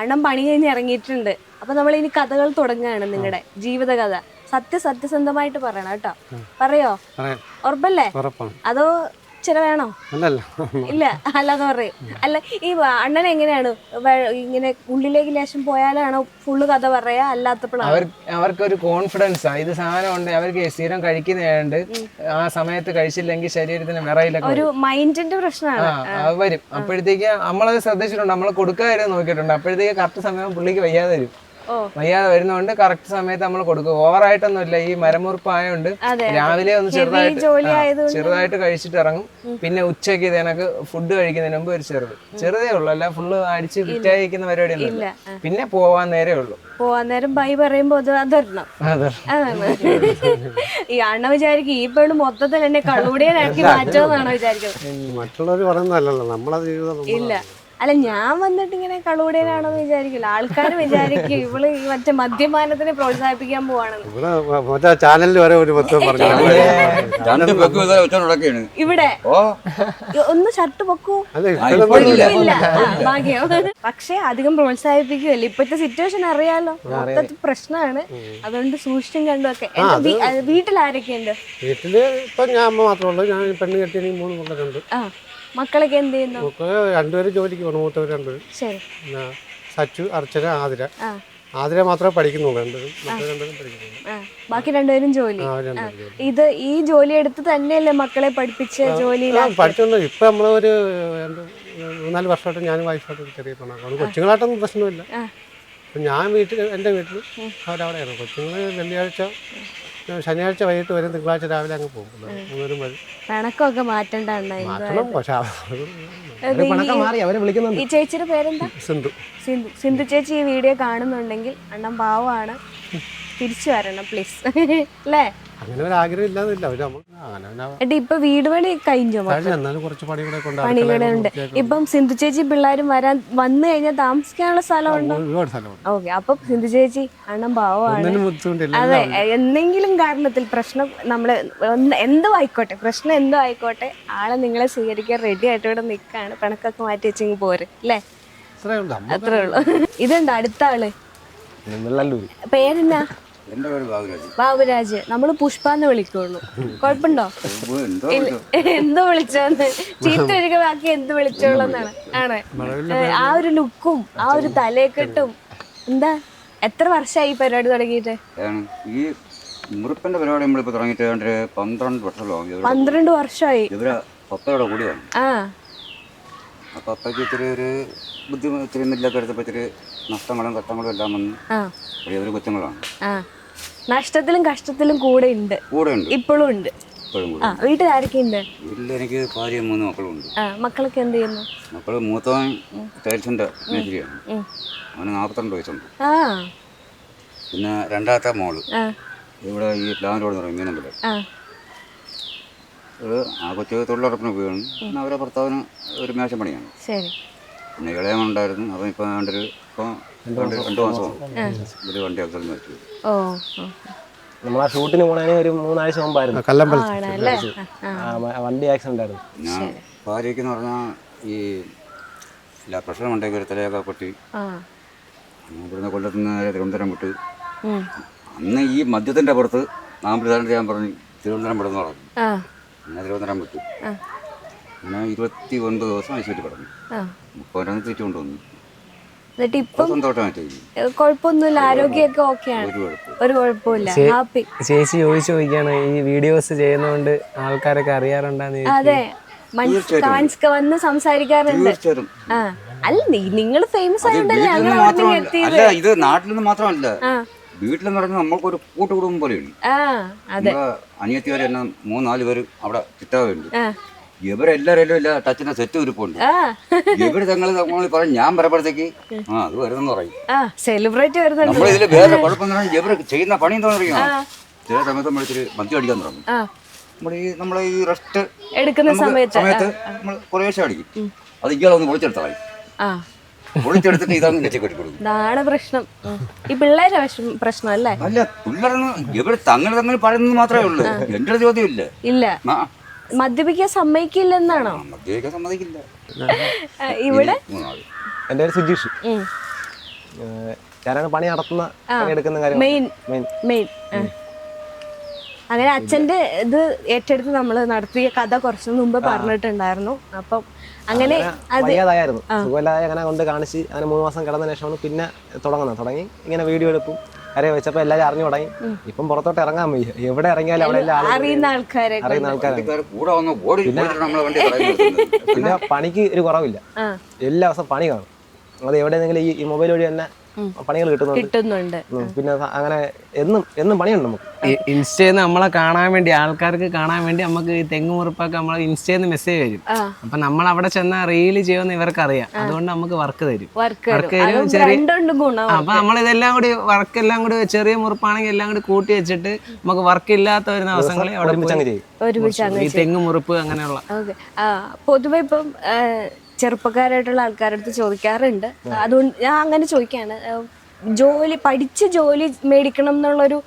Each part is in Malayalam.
അണ്ണൻ പണി കഴിഞ്ഞ് ഇറങ്ങിയിട്ടുണ്ട്. അപ്പൊ നമ്മൾ ഇനി കഥകൾ തുടങ്ങുകയാണ് നിങ്ങളുടെ ജീവിതകഥ. സത്യ സത്യസന്ധമായിട്ട് പറയണം കേട്ടോ. പറയോ? ഉറപ്പല്ലേ? അതോ ചില വേണോ? അല്ലല്ല. ഇല്ല അല്ലാതെ പറയും. അല്ല ഈ അണ്ണൻ എങ്ങനെയാണ്? ഇങ്ങനെ ഉള്ളിലേക്ക് ലേശം പോയാലാണോ ഫുള്ള് കഥ പറയാ? അല്ലാത്തപ്പോഴാണ് അവർക്ക് ഒരു കോൺഫിഡൻസ് ആ. ഇത് സാധനം ഉണ്ട്. അവർക്ക് സ്ഥിരം കഴിക്കുന്നതുകൊണ്ട് ആ സമയത്ത് കഴിച്ചില്ലെങ്കിൽ ശരീരത്തിന് വിറയിലൊക്കെ ഒരു മൈൻഡിന്റെ പ്രശ്നമാണ്. ആ വരും. അപ്പോഴത്തേക്ക് നമ്മളത് ശ്രദ്ധിച്ചിട്ടുണ്ട്. നമ്മൾ കൊടുക്കാതെ നോക്കിയിട്ടുണ്ട്. അപ്പോഴത്തേക്ക് കറക്റ്റ് സമയം പുള്ളിക്ക് വയ്യാതെ വരും. വയ്യാതെ വരുന്നോണ്ട് കറക്റ്റ് സമയത്ത് നമ്മൾ കൊടുക്കും. ഓവറായിട്ടൊന്നും ഇല്ല ഈ മരമുറിപ്പ് ആയതുകൊണ്ട് രാവിലെ ഒന്ന് ചെറുതായിട്ട് ചെറുതായിട്ട് കഴിച്ചിട്ട് ഇറങ്ങും പിന്നെ ഉച്ചയ്ക്ക് ഇതിനക്ക് ഫുഡ് കഴിക്കുന്നതിന് മുമ്പ് ഒരു ചെറുത്. ചെറുതേ ഉള്ളൂ. അല്ല ഫുള്ള് അടിച്ച് വിറ്റായിരിക്കുന്ന പരിപാടിയൊന്നും ഇല്ല ഇല്ല പിന്നെ പോവാൻ നേരേ ഉള്ളൂ. പോവാൻ നേരം ബൈ പറയുമ്പോ അത് അതരണം അതെ. ഈ അണ്ണ വിചാരിക്കും ഈ പെണ്ണ് മൊത്തത്തിൽ എന്നെ കള്ളൂടിയനാക്കി മാറ്റുമെന്നാണോ വിചാരിക്കുന്നത്. മറ്റുള്ളവർ പറയുന്നതല്ലല്ലോ. നമ്മളെ ജീവിതം ഇല്ല. അല്ല ഞാൻ വന്നിട്ട് ഇങ്ങനെ കളൂടേനാണെന്ന് വിചാരിക്കില്ല. ആൾക്കാർ വിചാരിക്കും ഇവൾ ഈ മറ്റേ മദ്യപാനത്തിനെ പ്രോത്സാഹിപ്പിക്കാൻ പോവാണെന്ന്. ഇവിടെ മറ്റേ ചാനലിൽ വരെ ഒരു പറഞ്ഞു രണ്ട് നടക്കുകയാണ് ഇവിടെ? ഓ. ഒന്ന് ഷർട്ട് പൊക്കൂ. അല്ല ഇപ്പോഴില്ല. ഇല്ല ആ, ഭാഗ്യം. പക്ഷെ അധികം പ്രോത്സാഹിപ്പിക്കുകയല്ല? ഇപ്പോഴത്തെ സിറ്റുവേഷൻ അറിയാലോ. മൊത്തത്തിൽ പ്രശ്നമാണ് അതുകൊണ്ട് സൂക്ഷിച്ചും കണ്ടും ഒക്കെ. എന്താ വീ- ആ, ആരൊക്കെയുണ്ട് വീട്ടിൽ ഇപ്പൊ ഞാൻ അമ്മ മാത്രമേ ഉള്ളൂ. ഞാൻ പെണ്ണ് കെട്ടി എനിക്ക് മൂന്ന് പിള്ളേരുണ്ട്. ആ. മക്കളൊക്കെ എന്ത് ചെയ്യുന്നു? രണ്ടുപേരും ജോലിക്ക് പോകണം മൂത്തവർ രണ്ടുപേരും. ശരി. പിന്നെ സച്ചു അർച്ചന ആതിര. ആ. ആതിര മാത്രമേ പഠിക്കുന്നുള്ളൂ രണ്ടുപേരും മറ്റേ രണ്ടുപേരും പഠിക്കുന്നുള്ളൂ. ആ. ബാക്കി രണ്ടുപേരും ജോലി. ആ അവർ ആ, രണ്ടുപേരും ജോലി. ഇത് ഈ ജോലി എടുത്ത് തന്നെയല്ലേ മക്കളെ പഠിപ്പിച്ച് ജോലി പഠിച്ചോണ്ട് ഇപ്പൊ നമ്മളൊരു രണ്ട് മൂന്നാൽ വർഷമായിട്ട് ഞാനും വൈഫായിട്ട് ഒരു ചെറിയ പണക്കാണ് കൊച്ചുങ്ങളായിട്ടൊന്നും പ്രശ്നമില്ല. ആ. അപ്പൊ ഞാൻ വീട്ടിൽ എന്റെ വീട്ടിൽ അവരവിടെയാണ്. കൊച്ചുങ്ങൾ വെള്ളിയാഴ്ച ശനിയാഴ്ച വൈകിട്ട് വരും തിങ്കളാഴ്ച രാവിലെ അങ്ങ് പോകും. മൂന്നേരും വരും. പിണക്കമൊക്കെ മാറ്റണ്ട അണ്ണാ മാറ്റണം പക്ഷെ പണക്കം മാറി അവരെ വിളിക്കുന്നുണ്ട്. ഈ ചേച്ചിയുടെ പേരെന്താ? സിന്ധു. സിന്ധു. സിന്ധു ചേച്ചി ഈ വീഡിയോ കാണുന്നുണ്ടെങ്കിൽ അണ്ണൻ പാവമാണ്. തിരിച്ചു വരണം പ്ലീസ് അല്ലേ അങ്ങനെ ഒരു ആഗ്രഹം ഇല്ലാതില്ല. അവർ അങ്ങനെ ഇപ്പൊ വീട് പണി കഴിഞ്ഞോ എന്നാലും കുറച്ച് പണികളുണ്ട് ഇപ്പം സിന്ധു ചേച്ചി പിള്ളേരും വരാൻ വന്നു കഴിഞ്ഞാൽ താമസിക്കാനുള്ള സ്ഥലമുണ്ടോ ഒരുപാട് സ്ഥലമുണ്ട്. ഓക്കെ അപ്പൊ സിന്ധു ചേച്ചി അണ്ണം പാവമാണ് ബുദ്ധിമുട്ടില്ല അതെ എന്തെങ്കിലും കാരണത്തിൽ പ്രശ്നം നമ്മൾ എന്തോ ആയിക്കോട്ടെ പ്രശ്നം എന്തോ ആയിക്കോട്ടെ ആളെ നിങ്ങളെ സ്വീകരിക്കാൻ റെഡി ആയിട്ട് ഇവിടെ നിൽക്കാണ് പിണക്കൊക്കെ മാറ്റി വെച്ചെങ്കിൽ പോര് അല്ലേ അത്രേ ഉള്ളൂ. ഇതുണ്ട് അടുത്ത ആൾ? പേരെന്നാ? ബാബുരാജ്. നമ്മൾ പുഷ്പ എന്ന് വിളിക്കുള്ളൂ. കുഴപ്പമുണ്ടോ? എന്തോ വിളിച്ചോന്ന്? ചീത്ത ഒഴികെ ബാക്കി എന്ത് വിളിച്ചോളന്നാണ് ആണ്. ആ ഒരു ലുക്കും ആ ഒരു തലയെക്കെട്ടും എന്താ? എത്ര വർഷമായി ഈ പരിപാടി തുടങ്ങിയിട്ട്? ആണ്. ഈ മുറിപ്പന്റെ പരിപാടി നമ്മളിപ്പോ തുടങ്ങിയിട്ട് പന്ത്രണ്ട് വർഷമല്ലോ? പന്ത്രണ്ട് വർഷമായി ഇവരെ പപ്പയുടെ കൂടിയാണ് ആ. ആ പപ്പയ്ക്ക് ഇത്തിരി ഒരു ബുദ്ധിമുട്ട് ഇത്തിരി നെല്ലൊക്കെ എടുത്തപ്പോൾ ഇത്തിരി നഷ്ടങ്ങളും കഷ്ടങ്ങളും എല്ലാം വന്ന് കൊച്ചുങ്ങളാണ് ആ. നഷ്ടത്തിലും കഷ്ടത്തിലും കൂടെ ഉണ്ട്. കൂടെ ഉണ്ട്. ഇപ്പോഴും ഉണ്ട്. ആ ഉണ്ട്. വീട്ടിൽ എനിക്ക് ഭാര്യയും മൂന്ന് മക്കളുണ്ട്. ആ മക്കളൊക്കെ എന്ത് ചെയ്യുന്നു? മക്കൾ മൂത്തവൻ ടൈൽസിന്റെ മേശരിയാണ് ഉം. അവന് നാൽപ്പത്തിരണ്ട് വയസ്സുണ്ട്. ആ. പിന്നെ രണ്ടാമത്തെ മോൾ. ഇവിടെ ഈ പ്ലാൻ റോഡ് മീനമ്പലം. ആ. കൊച്ചു തൊഴിലുറപ്പിന് ഉപയോഗം അവരെ ഭർത്താവിന് ഒരു മേശം പണിയാണ് ശരി. പിന്നെ ഇളയമുണ്ടായിരുന്നു അപ്പം ഇപ്പം വേണ്ടൊരു ഇപ്പം രണ്ട് മാസം ഒരു വണ്ടി ആക്സിഡന്റ് മരിച്ചു ഓ ഓ. നമ്മൾ ആ ഷൂട്ടിന് പോണതിന് ഒരു മൂന്നാഴ്ച മുമ്പായിരുന്നു. വണ്ടി ആക്സിഡന്റ് ആയിരുന്നു. ഞാൻ ഭാര്യയ്ക്ക് എന്ന് പറഞ്ഞാൽ ഈ ഇല്ല പ്രഷർ ഉണ്ടെങ്കിൽ ഒരു തലയൊക്കെ പൊട്ടി. ഇവിടുന്ന് കൊല്ലത്ത് നിന്ന് നേരെ തിരുവനന്തപുരം വിട്ട്. അന്ന് ഈ മദ്യത്തിന്റെ പുറത്ത് ചെയ്യാൻ പറഞ്ഞു തിരുവനന്തപുരം വിടുന്നു പറഞ്ഞു. ആ. പിന്നെ തിരുവനന്തപുരം വിട്ടു. പിന്നെ ഇരുപത്തി ഒൻപത് ദിവസം ഐശ്വര്യ കിടന്നു. ആ. മുപ്പതിനാണ് തിരിച്ചു കൊണ്ടുവന്നു എന്നിട്ട് ഇപ്പം കുഴപ്പമൊന്നുമില്ല. ആരോഗ്യമൊക്കെ ഓക്കെയാണ്. ഒരു കുഴപ്പം ഒരു കുഴപ്പമില്ല. ഹാപ്പി. ചേച്ചി ചോദിച്ചു ചോദിക്കാണ് ഈ വീഡിയോസ് ചെയ്യുന്നോണ്ട് ആൾക്കാരൊക്കെ അറിയാറുണ്ടെന്ന് അതെ. ഫാൻസ് വന്ന് സംസാരിക്കാറുണ്ട്. അല്ല നിങ്ങൾ ഫേമസ് ആയതുകൊണ്ടല്ലേ അല്ല ഇത് നാട്ടിൽ നിന്ന് മാത്രമല്ല. വീട്ടിലെന്ന് പറഞ്ഞാൽ നമ്മൾക്കൊരു കൂട്ടുകുടുംബം പോലെയുണ്ട്. തന്നെ മൂന്നാൽ പേര് അവിടെ ചിട്ടാവുണ്ട് ആ ഇവരെല്ലാവരും ഇല്ല ടച്ചിന്റെ സെറ്റ് ഉരുപ്പുണ്ട് ഇവർ തങ്ങൾ പറയും ഞാൻ പറയുമ്പോഴത്തേക്ക് ആ അത് വരുന്നെന്ന് പറയും. സെലിബ്രേറ്റ് വരുന്നുണ്ട്. നമ്മൾ ഇതിൽ വേറെ കുഴപ്പം ഇവർ ചെയ്യുന്ന പണി എന്താ പറയുക ചില സമയത്ത് നമ്മൾ മദ്യം അടിക്കാൻ തുടങ്ങും. നമ്മൾ ഈ നമ്മളെ ഈ റെസ്റ്റ് എടുക്കുന്ന സമയത്ത് നമ്മൾ കുറേശ്ശെ അടിക്കും. അത് ഇയാളൊന്ന് പൊളിച്ചെടുത്താൽ ആ. പൊളിച്ചെടുത്തിട്ട് ഇതങ്ങ് നെറ്റി കെട്ടി കൊടുക്കും. ഇതാണ് പ്രശ്നം. ഈ പിള്ളേരെ പ്രശ്നം അല്ലേ? അല്ല പിള്ളേരൊന്നും ഇവർ തങ്ങൾ തമ്മിൽ പറയുന്നത് മാത്രമേ ഉള്ളൂ. എന്റെ ചോദ്യം ഇല്ല. ഇല്ല മദ്യപിക്കാൻ സമ്മതിക്കില്ലെന്നാണോ? സമ്മതിക്കില്ല. ഇവിടെ? എന്റെ എന്റെ പേര് സുജീഷ്. ഞാനാണ് പണി നടത്തുന്ന പണി എടുക്കുന്ന കാര്യം മെയിൻ മെയിൻ. അങ്ങനെ അച്ഛന്റെ ഇത് ഏറ്റെടുത്ത് നമ്മൾ നടത്തിയ കഥ കുറച്ചു മുമ്പ് പറഞ്ഞിട്ടുണ്ടായിരുന്നു. അപ്പം അങ്ങനെ വയ്യാതായിരുന്നു. സുഖമില്ലാതെ അങ്ങനെ കൊണ്ട് കാണിച്ച് അങ്ങനെ മൂന്ന് മാസം കിടന്ന ശേഷമാണ് പിന്നെ തുടങ്ങുന്നത്. തുടങ്ങി ഇങ്ങനെ വീഡിയോ എടുപ്പും കരയെ വെച്ചപ്പോ എല്ലാവരും അറിഞ്ഞു തുടങ്ങി. ഇപ്പം പുറത്തോട്ട് ഇറങ്ങാൻ വയ്യ. എവിടെ ഇറങ്ങിയാലും അവിടെ എല്ലാം അറിയുന്ന ആൾക്കാരെ അറിയുന്ന ആൾക്കാരെ പിന്നെ പണിക്ക് ഒരു കുറവില്ല. എല്ലാ ദിവസവും പണി കാണും. അത് എവിടെയെങ്കിലും ഈ മൊബൈൽ വഴി തന്നെ പണികൾ കിട്ടുന്നുണ്ട്. പിന്നെ അങ്ങനെ എന്നും എന്നും പണിയുണ്ട് നമുക്ക്. ഇൻസ്റ്റയിൽ നിന്ന് നമ്മളെ കാണാൻ വേണ്ടി ആൾക്കാർക്ക് കാണാൻ വേണ്ടി നമുക്ക് ഈ തെങ്ങ് മുറിപ്പൊക്കെ നമ്മളെ ഇൻസ്റ്റയിൽ നിന്ന് മെസ്സേജ് വരും അപ്പൊ നമ്മൾ അവിടെ ചെന്നാൽ റീൽ ചെയ്യുമെന്ന് ഇവർക്ക് അറിയാം അതുകൊണ്ട് നമുക്ക് വർക്ക് തരും. വർക്ക് തരും. ചെറിയ അപ്പൊ നമ്മൾ ഇതെല്ലാം കൂടി വർക്ക് എല്ലാം കൂടി ചെറിയ മുറിപ്പാണെങ്കിൽ എല്ലാം കൂടി കൂട്ടി വെച്ചിട്ട് നമുക്ക് വർക്ക് ഇല്ലാത്ത വരുന്ന അവസരങ്ങളിൽ അവിടെ ഈ തെങ്ങ് മുറിപ്പ് അങ്ങനെയുള്ള. ഓക്കെ. പൊതുവെ ഇപ്പം ചെറുപ്പക്കാരായിട്ടുള്ള ആൾക്കാരുടെ അടുത്ത് ചോദിക്കാറുണ്ട്. അതുകൊണ്ട് ഞാൻ അങ്ങനെ ചോദിക്കാണ്. ജോലി പഠിച്ച് ജോലി മേടിക്കണം എന്നുള്ളൊരു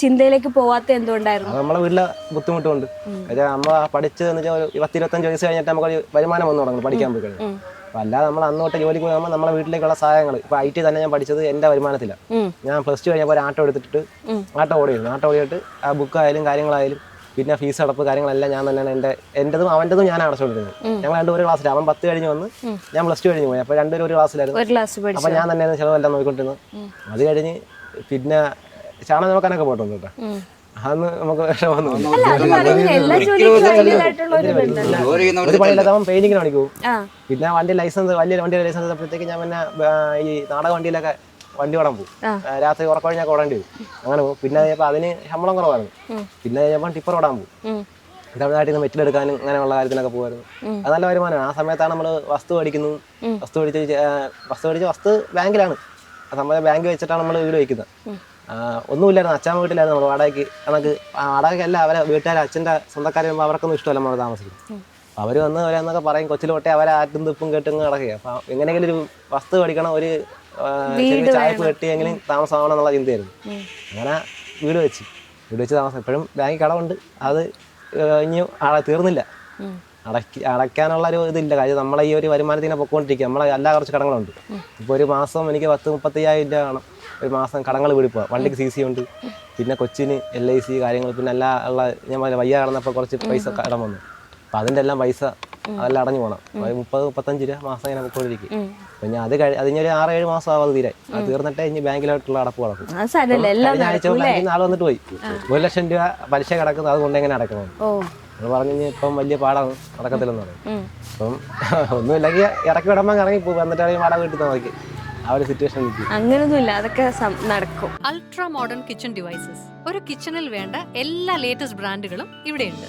ചിന്തയിലേക്ക് പോവാത്ത എന്തുകൊണ്ടായിരുന്നു? നമ്മളെ വീട്ടിലെ ബുദ്ധിമുട്ടുണ്ട്. നമ്മൾ നമ്മ പഠിച്ചതെന്ന് വെച്ചാൽ ഒരു പത്ത് ഇരുപത്തഞ്ച് വയസ്സ് കഴിഞ്ഞിട്ട് നമുക്കൊരു വരുമാനം വന്നു തുടങ്ങും പഠിക്കാൻ പോയി കഴിഞ്ഞു അപ്പൊ അല്ലാതെ നമ്മൾ അന്നോട്ട് ജോലിക്ക് പോകുമ്പോൾ നമ്മളെ വീട്ടിലേക്കുള്ള സഹായങ്ങൾ ഇപ്പൊ ഐ ടി തന്നെ ഞാൻ പഠിച്ചത് എന്റെ വരുമാനത്തിലാണ് ഞാൻ പ്ലസ് ടു കഴിഞ്ഞപ്പോൾ ഒരു ആട്ടോ എടുത്തിട്ട് ആട്ടോ ഓടിയിരുന്നു. ആട്ടോ ഓടിയിട്ട് ആ ബുക്കായാലും കാര്യങ്ങളായാലും പിന്നെ ഫീസ് അടപ്പ് കാര്യങ്ങളെല്ലാം ഞാൻ തന്നെയാണ് എന്റെ എന്റെതും അവന്റെതും ഞാൻ അടച്ചുകൊണ്ടിരുന്നത്. ഞങ്ങൾ രണ്ടും ഒരു ക്ലാസ്സിൽ അവൻ പത്ത് കഴിഞ്ഞ് വന്ന് ഞാൻ പ്ലസ് ടു കഴിഞ്ഞ് പോയി. അപ്പോൾ രണ്ടുപേരും ഒരു ക്ലാസ്സിലായിരുന്നു ഒരു ക്ലാസ് പഠിച്ചു. ഞാൻ തന്നെയാണ് ചിലവെല്ലാം നോക്കിക്കൊണ്ടിരുന്നത്. അത് കഴിഞ്ഞ് പിന്നെ ചാണകം പോയിട്ടുണ്ട് കേട്ടോ. നമുക്ക് വിഷമമൊന്നുമില്ല അല്ല അത് പറയുന്നത് എല്ലാ ജോലിക്കും ഒരു പെയിന്റിങ്ങിന് പണിക്ക് പിന്നെ വണ്ടി ലൈസൻസ് വലിയ വണ്ടിയുടെ ലൈസൻസ് എടുത്തപ്പോഴത്തേക്ക് ഞാൻ പിന്നെ ഈ നാടക വണ്ടിയിലൊക്കെ വണ്ടി ഓടാൻ പോകും. രാത്രി ഉറക്കഴിഞ്ഞാൽ ഓടേണ്ടി വരും. അങ്ങനെ പോകും. പിന്നെ കഴിഞ്ഞപ്പോൾ അതിന് ശമ്പളം കുറവായിരുന്നു പിന്നെ കഴിഞ്ഞപ്പോൾ ടിപ്പർ ഓടാൻ പോകും. തമിഴ്നാട്ടിൽ നിന്ന് മെറ്റിലെടുക്കാനും അങ്ങനെയുള്ള കാര്യത്തിനൊക്കെ പോകുമായിരുന്നു അത് നല്ല വരുമാനമാണ്. ആ സമയത്താണ് നമ്മൾ വസ്തു മേടിക്കുന്നു. വസ്തു മേടിച്ച് വസ്തു മേടിച്ച് വസ്തു ബാങ്കിലാണ്. ആ സമയം ബാങ്ക് വെച്ചിട്ടാണ് നമ്മൾ വീട് വയ്ക്കുന്നത്. ഒന്നുമില്ലായിരുന്നു. അച്ഛൻ വീട്ടിലായിരുന്നു നമ്മൾ വാടകയ്ക്ക്. നമുക്ക് വാടകയ്ക്കല്ല അവരെ വീട്ടുകാർ അച്ഛന്റെ സ്വന്തക്കാർ വരുമ്പോൾ അവർക്കൊന്നും ഇഷ്ടമല്ല നമ്മൾ താമസിക്കുന്നത്. അവർ വന്ന് അവരെന്നൊക്കെ പറയും കൊച്ചിൽ തൊട്ടേ അവരെ ആറ്റും തുപ്പും കേട്ടും കിടക്കുക അപ്പം എങ്ങനെയെങ്കിലും ഒരു വസ്തു മേടിക്കണം ഒരു ചായപ്പ് കെട്ടിയെങ്കിലും താമസമാവണം എന്നുള്ള ചിന്തയായിരുന്നു. അങ്ങനെ വീട് വെച്ച്. വീട് വെച്ച് താമസം. എപ്പോഴും ബാങ്കിൽ കടമുണ്ട്. അത് ഇനി അട- തീർന്നില്ല. അടക്കി അടയ്ക്കാനുള്ള ഒരു ഇതില്ല. കാര്യം നമ്മളെ ഈ ഒരു വരുമാനത്തിനെ പൊക്കോണ്ടിരിക്കുക. നമ്മളെ എല്ലാ കുറച്ച് കടങ്ങളുണ്ട്. ഇപ്പോൾ ഒരു മാസം എനിക്ക് പത്ത് മുപ്പത്തയ്യായിരം രൂപ കാണും ഒരു മാസം കടങ്ങൾ വീടിപ്പോൾ വണ്ടിക്ക് സി സി ഉണ്ട്. പിന്നെ കൊച്ചിന് എൽ ഐ സി കാര്യങ്ങൾ. പിന്നെ എല്ലാ ഉള്ള ഞാൻ പറഞ്ഞ വയ്യ കടന്നപ്പോൾ കുറച്ച് പൈസ കടം വന്നു. അപ്പം അതിന്റെ എല്ലാം പൈസ അതെല്ലാം അടഞ്ഞു പോകണം ഒരു മുപ്പത് മുപ്പത്തഞ്ച് രൂപ മാസം ഇങ്ങനെ പോയിക്കൊണ്ടിരിക്കും അപ്പൊ ഞാൻ അത് കഴി അതിനൊരു ആറ് ഏഴ് മാസം ആവാതെ തീരെ അത് തീർന്നിട്ട് ഇനി ബാങ്കിലോട്ടുള്ള അടപ്പ് കടക്കും കഴിഞ്ഞ ആഴ്ച ബാങ്കിൽ നിന്ന് വന്നിട്ട് പോയി. ഒരു ലക്ഷം രൂപ പലിശ കിടക്കുന്നത് അതുകൊണ്ട് എങ്ങനെ അടക്കണം നമ്മൾ പറഞ്ഞു കഴിഞ്ഞാൽ ഇപ്പം വലിയ പാടാണ്. നടക്കത്തില്ലെന്ന് പറയും. അപ്പം ഒന്നുമില്ലെങ്കിൽ ഇറക്കി വിടുമ്പോൾ ഇറങ്ങി പോകും. എന്നിട്ട് വാടക വീട്ടിൽ നോക്കി. ആ ഒരു സിറ്റുവേഷൻ നിൽക്കും അങ്ങനൊന്നുമില്ല. അതൊക്കെ നടക്കും. Ultra modern kitchen devices. ഒരു കിച്ചണിൽ വേണ്ട എല്ലാ ലേറ്റസ്റ്റ് ബ്രാൻഡുകളും ഇവിടെയുണ്ട്.